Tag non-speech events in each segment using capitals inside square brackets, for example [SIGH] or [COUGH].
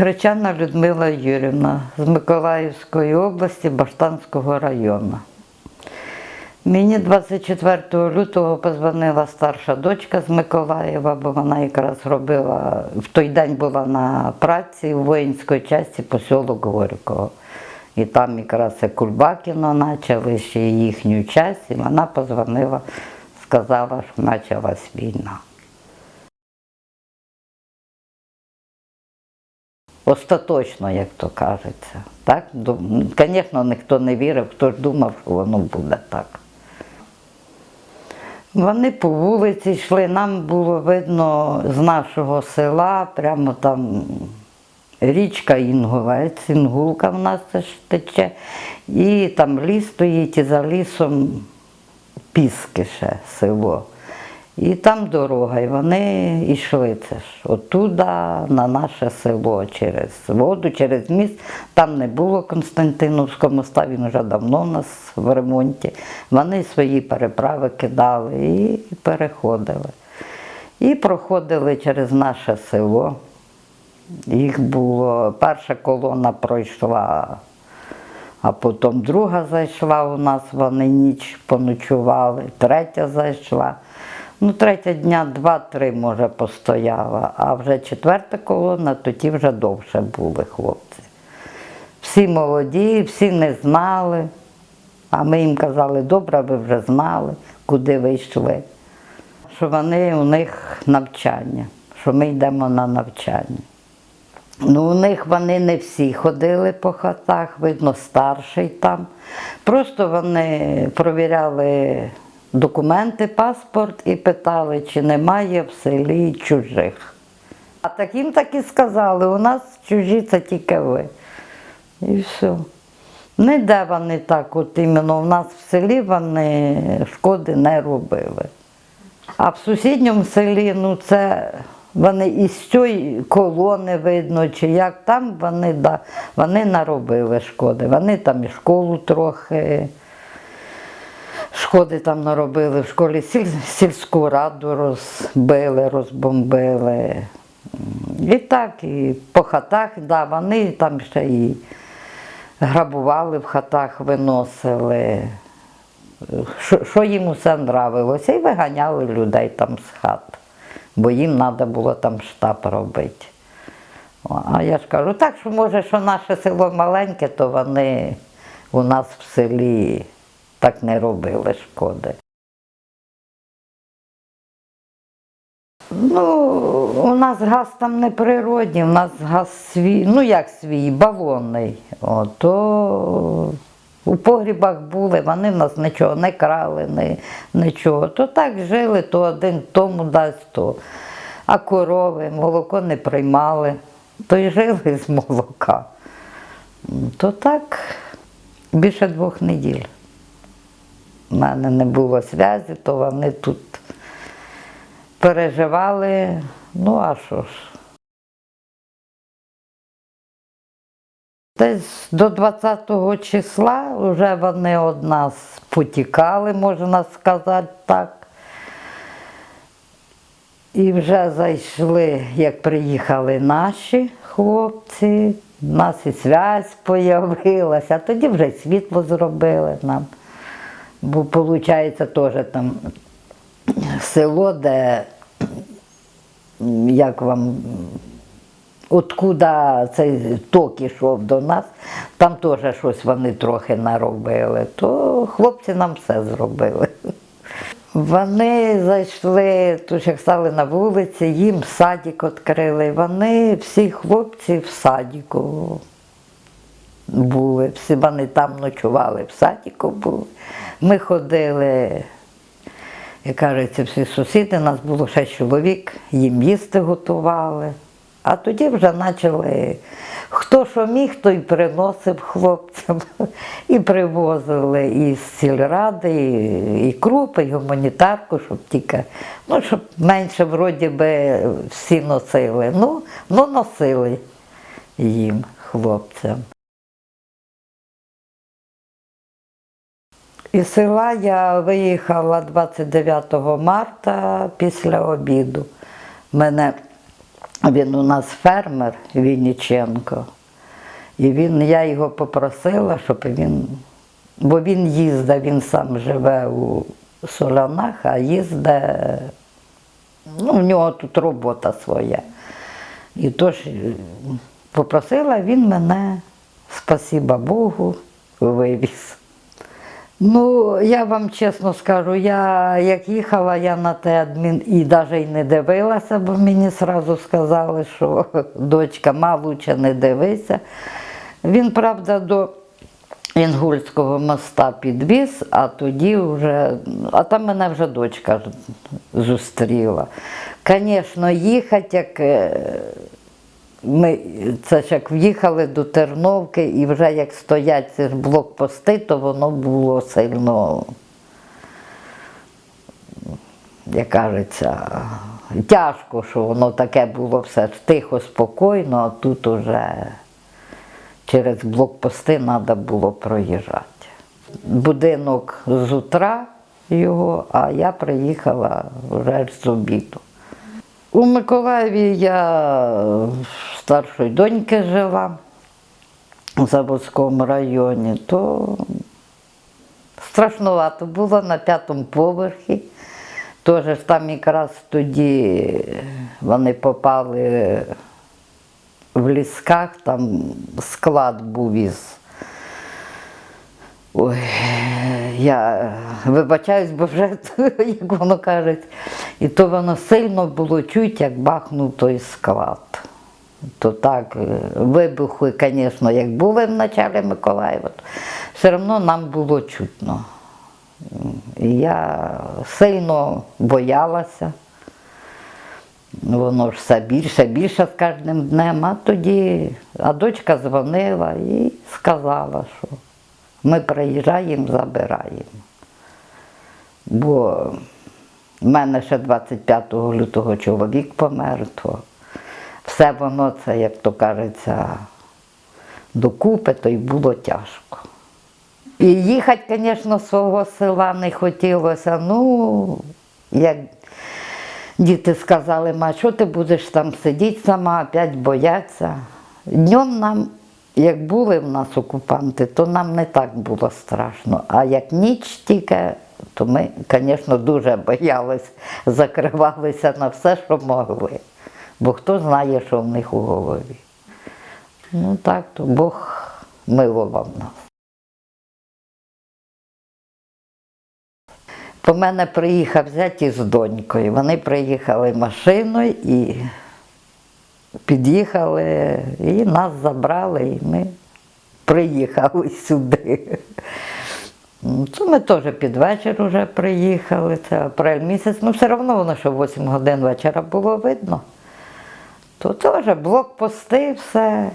Гречана Людмила Юрівна з Миколаївської області, Баштанського району. Мені 24 лютого позвонила старша дочка з Миколаєва, бо вона якраз робила, в той день була на праці в воїнській часті посілок Горького. І там якраз і Кульбакіно почали ще їхню часть, і вона позвонила, сказала, що почалась війна. Остаточно, як то кажеться. Так? Звісно, ніхто не вірив, хто ж думав, що воно буде так. Вони по вулиці йшли, нам було видно з нашого села, прямо там річка Інговець, Інгулка в нас теж тече, і там ліс стоїть, і за лісом Піски ще село. І там дорога, і вони йшли це ж оттуда на наше село через воду, через міст. Там не було Константиновського моста, він вже давно у нас в ремонті. Вони свої переправи кидали і переходили. І проходили через наше село. Їх було, перша колона пройшла, а потім друга зайшла у нас, вони ніч поночували, третя зайшла. Ну, третя дня два-три, може, постояла, а вже четверта колона, то ті вже довше були хлопці. Всі молоді, всі не знали, а ми їм казали, добре, ви вже знали, куди ви йшли. Що вони у них навчання, що ми йдемо на навчання. Ну, у них вони не всі ходили по хатах, видно, старший там. Просто вони провіряли документи, паспорт і питали, чи немає в селі чужих. А таким так і сказали, у нас чужі це тільки ви. І все. Ніде вони так, от іменно в нас в селі вони шкоди не робили. А в сусідньому селі, ну це вони із цієї колони видно, чи як там вони, да, вони наробили шкоди. Вони там і школу трохи. Шкоди там наробили в школі сіль, сільську раду розбили, розбомбили. І так, і по хатах, да, вони там ще і грабували в хатах, виносили. Що, що їм усе нравилося, і виганяли людей там з хат, бо їм треба було там штаб робити. А я ж кажу, так що може, що наше село маленьке, то вони у нас в селі так не робили шкоди. Ну, у нас газ там не природній, у нас газ свій, ну як свій, балонний. О, то у погрібах були, вони в нас нічого не крали, ні, нічого. То так жили, то один тому дасть, то. А корови, молоко не приймали, то й жили з молока. То так більше двох неділь. У мене не було зв'язі, то вони тут переживали. Ну, а що ж. Десь до 20-го числа вже вони від нас потікали, можна сказати так. І вже зайшли, як приїхали наші хлопці, у нас і зв'язь з'явилася, а тоді вже світло зробили нам. Бо виходить теж там село, де як вам, откуда цей ток ішов до нас, там теж щось вони трохи наробили, то хлопці нам все зробили. Вони зайшли, тут як стали на вулиці, їм садик відкрили. Вони, всі хлопці в садіку були, всі вони там ночували, в садіку були. Ми ходили, як кажеться, всі сусіди, нас було шість чоловік, їм їсти готували. А тоді вже почали, хто що міг, той приносив хлопцям і привозили із сільради, і, і крупи, і гуманітарку, щоб тільки, ну, щоб менше вроді би всі носили. Ну, ну носили їм, хлопцям. Із села я виїхала 29 марта після обіду. Мене Він у нас фермер Вінниченко. І він, я його попросила, щоб він. Бо він їздить, він сам живе у Солянах, а їздить, ну, в нього тут робота своя. І тож е, попросила, він мене, спасіба Богу, вивіз. Ну, я вам чесно скажу, я як їхала, я на те адмін і навіть не дивилася, бо мені одразу сказали, що [LAUGHS] дочка, ма не дивися. Він, правда, до Інгульського моста підвіз, а тоді вже, а там мене вже дочка зустріла. Звісно, їхати, як е, ми це ж як в'їхали до Терновки і вже як стоять ці ж блокпости, то воно було сильно, як кажеться, тяжко, що воно таке було все тихо, спокійно, а тут уже через блокпости треба було проїжджати. Будинок з утра його, а я приїхала вже з обіду. У Миколаєві я старшої доньки жила в Заводському районі, то страшнувато було на п'ятому поверхі. Тож там якраз тоді вони попали в лісках, там склад був із. Ой, я вибачаюсь, бо вже, [LAUGHS] як воно кажуть, і то воно сильно було чуть, як бахнув той склад. То так, е, вибухи, звісно, як були в началі Миколаєва, все одно нам було чутно. Я сильно боялася. Воно ж все більше, більше з кожним днем. А тоді, а дочка дзвонила і сказала, що ми приїжджаємо, забираємо. Бо в мене ще 25 лютого чоловік помер, то все воно це, як то кажеться, докупи, то й було тяжко. І їхати, звісно, з свого села не хотілося. Ну, як діти сказали, ма, що ти будеш там сидіти сама, опять бояться. Днем нам, як були в нас окупанти, то нам не так було страшно. А як ніч тільки, то ми, звісно, дуже боялись, закривалися на все, що могли. Бо хто знає, що в них у голові. Ну так, то Бог милував нас. По мене приїхав зять із донькою. Вони приїхали машиною і під'їхали, і нас забрали, і ми приїхали [LAUGHS] сюди. Ну, Це ми теж під вечір вже приїхали, це апрель місяць, ну все одно воно, що 8 годин вечора було видно. То теж блокпости, все,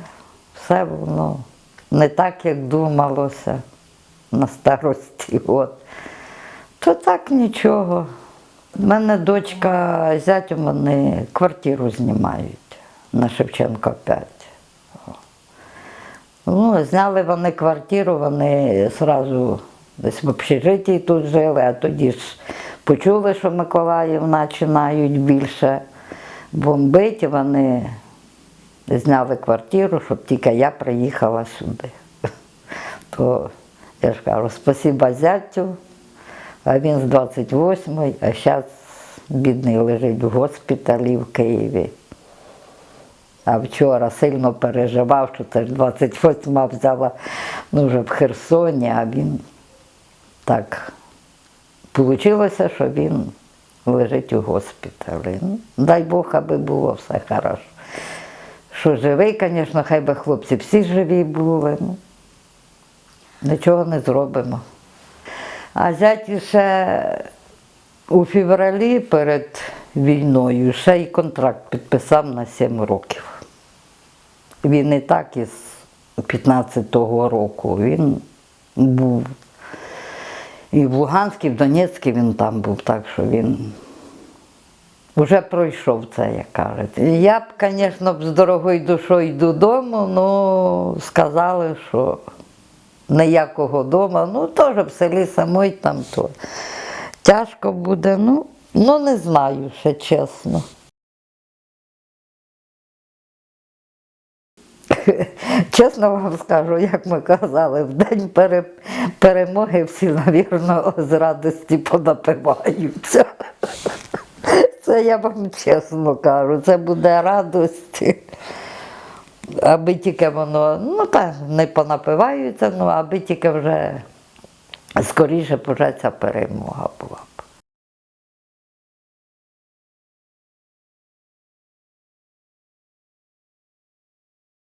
все воно не так, як думалося на старості. От. То так нічого. У мене дочка з зятем вони квартиру знімають на Шевченка 5. Ну, зняли вони квартиру, вони одразу десь в общежитті тут жили, а тоді ж почули, що Миколаїв починають більше бомбити, вони зняли квартиру, щоб тільки я приїхала сюди. [LAUGHS] То я ж кажу, спасіба зятю. А він з 28-ї, а зараз бідний лежить в госпіталі в Києві. А вчора сильно переживав, що це ж 28-ма взяла ну, вже в Херсоні, а він так вийшло, що він лежить у госпіталі. Ну, дай Бог, аби було все хорошо. Що живий, звісно, хай би хлопці всі живі були. Ну, нічого не зробимо. А зять ще у февралі перед війною ще й контракт підписав на 7 років. Він і так із 15-го року. Він був і в Луганській, в Донецькій він там був, так що він вже пройшов це, як кажуть. Я б, звісно, з дорогою душою йду додому, але сказали, що ніякого дому, ну теж в селі самой там то тяжко буде, ну, ну не знаю ще чесно. [LAUGHS] чесно вам скажу, як ми казали, в день пере, перемоги всі, навірно, з радості понапиваються. [LAUGHS] Це я вам чесно кажу, це буде радость. Аби тільки воно, ну так, не понапиваються, ну аби тільки вже скоріше б вже ця перемога була.